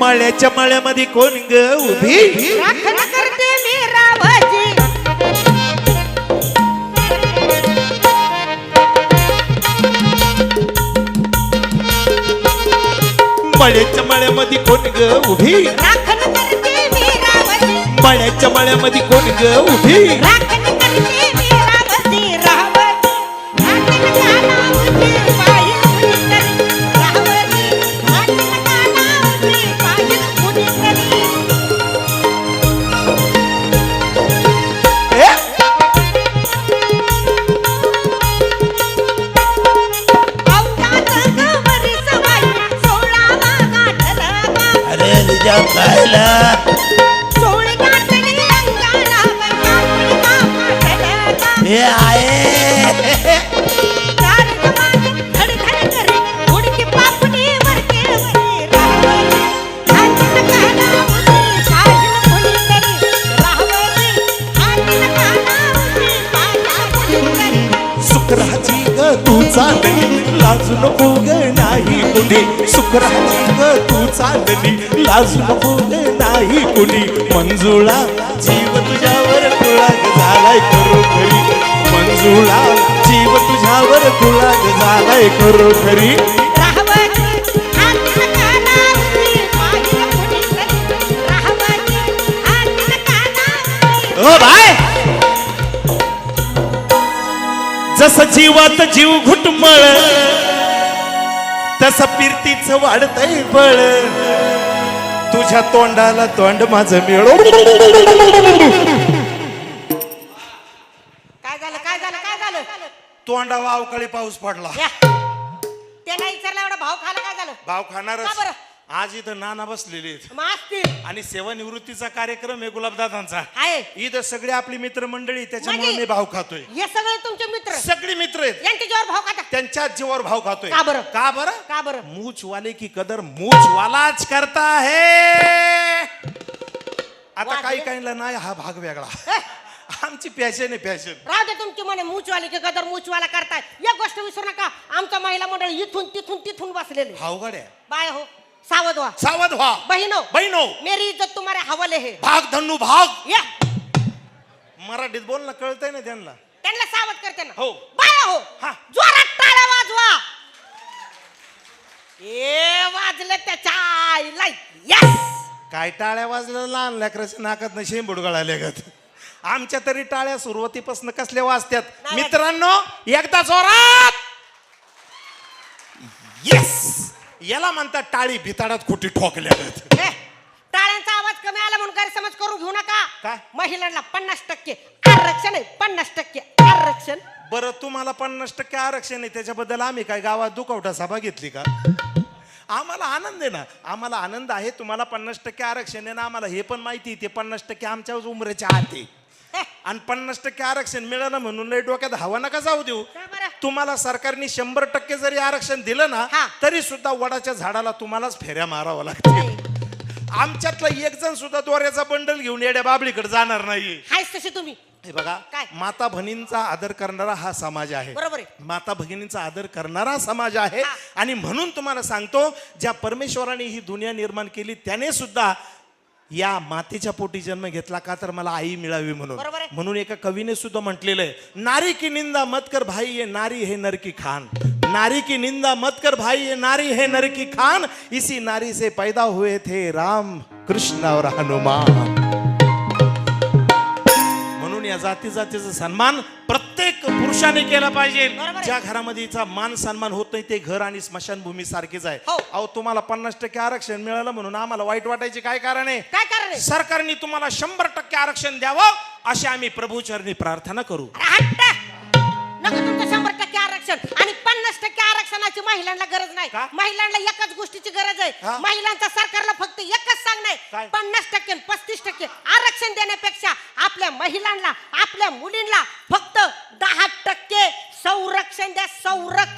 मळ्याच्या मळ्यामध्ये कोण ग उभी? राखण करते मी रावजी. मळ्याच्या मळ्यामध्ये कोण ग उभी? राखण करते मी रावजी. मळ्याच्या मळ्यामध्ये कोण ग उभी? राखण करते मी तुझ्या खायला हे आहे. लाज नको ग नाही कुणी. सुकराची ग तू चालली लाज नको ग नाही कुणी. मंजुळा जीव तुझ्यावर तुळाग झालाय करू खरी. मंजुळा जीव तुझ्यावर तुळाग झालाय करू खरी. जस जीवात जीव घुटमळ तस फिरतीच वाढतय बळ. तुझ्या तोंडाला तोंड माझं मिळो. काय झालं काय झालं काय झालं? तोंडावा अवकाळी पाऊस पडला. त्याला विचारला एवढा भाव खाला काय झालं? भाव का खाणारच बरं? आज इथं नाना बसलेले आहेत. मग असतील. आणि सेवानिवृत्तीचा कार्यक्रम आहे गुलाबदादांचा. आहे. इथं सगळे आपली मित्रमंडळी त्याच्यामुळे म्हणजे? मी भाव खातोय. हे सगळे तुमचे मित्र. सगळे मित्र आहेत. यांच्या जीवावर भाव खाता त्यांच्या जीवावर भाव खातोय. का बरं? का बरं? का बरं? मूछ वाले की कदर मूछ वालाच करता है आता? काही काहींना नाही हा भाग वेगळा. आमची पॅशन आहे पॅशन राहू दे तुमची म्हणे मूचवाली की गदर मूचवाला करताय. एक गोष्ट विसरू नका. आमच्या महिला मंडळ इथून तिथून तिथून बसलेले. भावगड्या बाय हो. सावध व्हा. सावध व्हा. बहिनो बहिनो मेरी इज्जत तुम्हारे हवाले है. भाग धन्नू भाग. या. मराठीत बोलणं कळतंय ना त्यांना? त्यांना सावध करते ना. हो. बाय हो. हा. जोरात टाळ्या वाजवा. ए वाजलं त्याच्या आईला. यस काय टाळ्या वाजल्या लहान लेकराच्या नाकात शेंबूड गळाले गत आमच्या तरी टाळ्या सुरुवातीपासून कसल्या वाजत्यात. मित्रांनो एकदा जोरात. येस याला म्हणतात टाळी भिताडात खोटी ठोकल्या टाळ्यांचा आवाज कमी आला म्हणून गैरसमज करून घेऊ नका. काय? महिलांना पन्नास टक्के आरक्षण आहे पन्नास टक्के आरक्षण. बरं तुम्हाला पन्नास टक्के आरक्षण आहे त्याच्याबद्दल आम्ही काय गावात दुखवटा सभा घेतली का? आम्हाला आनंद आहे ना आम्हाला आनंद आहे तुम्हाला पन्नास टक्के आरक्षण आहे ना आम्हाला हे पण माहिती आहे, ते पन्नास टक्के आमच्या उमरेच्या आत आहे. ए, आणि पन्नास टक्के आरक्षण मिळालं म्हणून लय डोक्यात हवा नका जाऊ देऊ? तुम्हाला सरकारने शंभर टक्के जरी आरक्षण दिलं ना हा. तरी सुद्धा वडाच्या झाडाला तुम्हालाच फेऱ्या मारावं लागते नाही. आमच्यातला एक जण सुद्धा दोऱ्याचा बंडल घेऊन येड्या बाबळीकडे जाणार नाही हायच तुम्ही हे बघा काय? माता भगिनींचा आदर करणारा हा समाज आहे बरोबर आहे. माता भगिनींचा आदर करणारा समाज आहे हा. आणि म्हणून तुम्हाला सांगतो ज्या परमेश्वराने ही दुनिया निर्माण केली त्याने सुद्धा या मातेच्या पोटी जन्म घेतला का तर मला आई मिळावी म्हणून. बरोबर आहे. म्हणून एका कवीने सुद्धा म्हटलेलं आहे नारी की निंदा मत कर भाई ये नारी है नर की खान. नारी की निंदा मत कर भाई ये नारी है नर की खान. इसी नारी से पैदा हुए थे राम कृष्ण और हनुमान। या जाती जातीचा सन्मान प्रत्येक पुरुषाने केला पाहिजे. बरोबर आहे. ज्या घरामध्ये हिचा मान सन्मान होत नाही ते घर आणि स्मशानभूमी सारखीच आहे. हो. अहो तुम्हाला पन्नास टक्के आरक्षण मिळालं म्हणून आम्हाला वाईट वाटायचे काय कारण आहे? काय कारण आहे? सरकारने तुम्हाला शंभर टक्के आरक्षण द्यावं अशी आम्ही प्रभूचरणी प्रार्थना करू. अरे हट्ट! नको तुमचं शंभर टक्के आरक्षण. आणि पन्नास टक्के आरक्षणाची महिलांना गरज नाही. का? महिलांना एकच गोष्टीची गरज आहे? महिलांचा सरकारला फक्त एकच सांगणं काय? आहे पन्नास टक्के पस्तीस टक्के. महिलांना आपल्या मुलींना फक्त दहा टक्के संरक्षण द्या संरक्षण